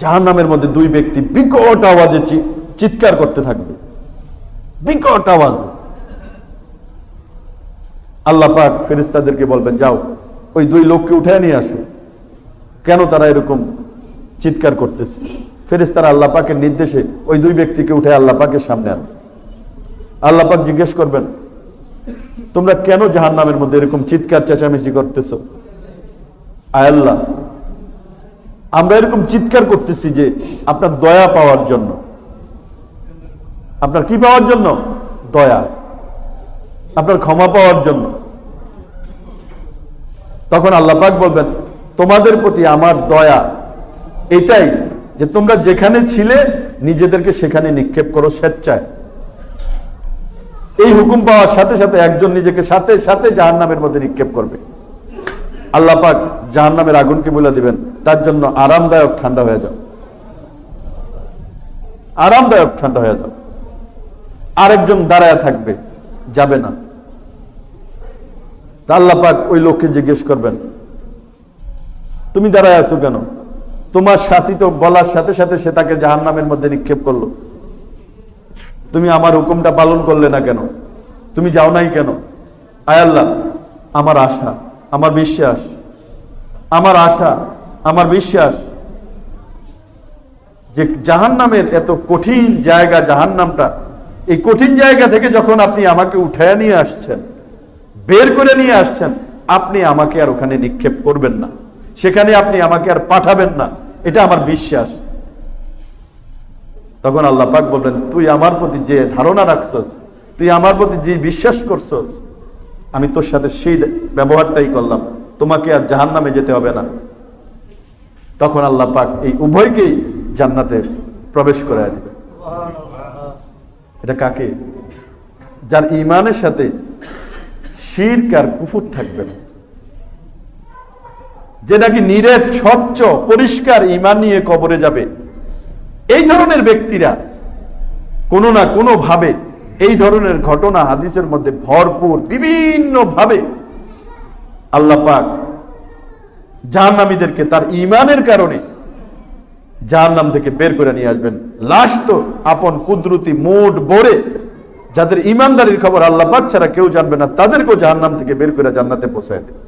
জাহান নামের মধ্যে দুই ব্যক্তি বিকট আওয়াজে চিৎকার করতে থাকবে। বিকট আওয়াজ। আল্লাহ পাক ফেরিস্তাদেরকে বলবেন, যাও, ওই দুই লোককে উঠায় নিয়ে আসো। কেন তারা এরকম চিৎকার করতেছে? ফেরেস্তারা আল্লাহ পাকের নির্দেশে ওই দুই ব্যক্তিকে উঠে আল্লাহ পাকের সামনে আন আল্লাহ পাক জিজ্ঞেস করবেন, তোমরা কেন জাহান নামের মধ্যে এরকম চিৎকার চেঁচামেচি করতেছ? আয় আল্লাহ আমরা এরকম চিৎকার করতেছি যে আপনার দয়া পাওয়ার জন্য। আপনার কি পাওয়ার জন্য? দয়া। আপনার ক্ষমা পাওয়ার জন্য। তখন আল্লাহ পাক বলবেন, তোমাদের প্রতি আমার দয়া, এটাই যে তোমরা যেখানে ছিলে, নিজেদেরকে সেখানে নিক্ষেপ করো স্বেচ্ছায়। এই হুকুম পাওয়ার সাথে সাথে একজন নিজেকে সাথে সাথে জাহান নামের মধ্যে নিক্ষেপ করবে। আল্লাহ পাক জাহান নামের আগুনকে বলে দিবেন। তার জন্য আরামদায়ক ঠান্ডা হয়ে যাও। আরামদায়ক ঠান্ডা হয়ে যাও। আরেকজন দাঁড়ায় থাকবে, যাবে না। তা আল্লাহ পাক ওই লোককে জিজ্ঞেস করবেন, তুমি দাঁড়ায় আছো কেন? তোমার সাথী তো বলার সাথে সাথে সে তাকে জাহান নামের মধ্যে নিক্ষেপ করল। তুমি আমার হুকুমটা পালন করলে না কেন? তুমি যাও নাই কেন? আয় আল্লাহ, আমার আশা। আমার বিশ্বাস, আমার আশা, আমার বিশ্বাস যে জাহান নামের এত কঠিন জায়গা জাহান নামটা এই কঠিন জায়গা থেকে যখন আপনি আমাকে উঠায় নিয়ে আসছেন, বের করে নিয়ে আসছেন, আপনি আমাকে আর ওখানে নিক্ষেপ করবেন না। সেখানে আপনি আমাকে আর পাঠাবেন না। এটা আমার বিশ্বাস। তখন আল্লাহ পাক বলবেন তুই আমার প্রতি যে ধারণা রাখছস, তুই আমার প্রতি যে বিশ্বাস করছস আমি তোর সাথে সেই ব্যবহারটাই করলাম। তোমাকে আর জাহান নামে যেতে হবে না। তখন আল্লাহ পাক এই উভয়কেই জান্নাতে প্রবেশ করায় দিবে। এটা কাকে? যার ইমানের সাথে শিরক আর কুফুর থাকবে না। যে নাকি নিরেট, স্বচ্ছ, পরিষ্কার ইমান নিয়ে কবরে যাবে। এই ধরনের ব্যক্তিরা কোনো না কোনো ভাবে এই ধরনের ঘটনা হাদিসের মধ্যে ভরপুর বিভিন্ন ভাবে আল্লাহ পাক জাহান্নামীদেরকে তার ইমানের কারণে জাহান্নাম থেকে বের করে নিয়ে আসবেন। লাশ তো আপন কুদরতি মোট বড়ে যাদের ইমানদারির খবর আল্লাহ পাক ছাড়া কেউ জানবে না, তাদেরকেও জাহান্নাম থেকে বের করে জান্নাতে পৌঁছায় দেবে।